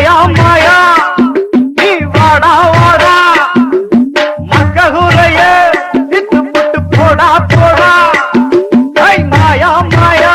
மாயா மாயா நீ வாடா வாடா. மக்ககுரைய திட்டு புட்டு போடா போடா. மாயா மாயா.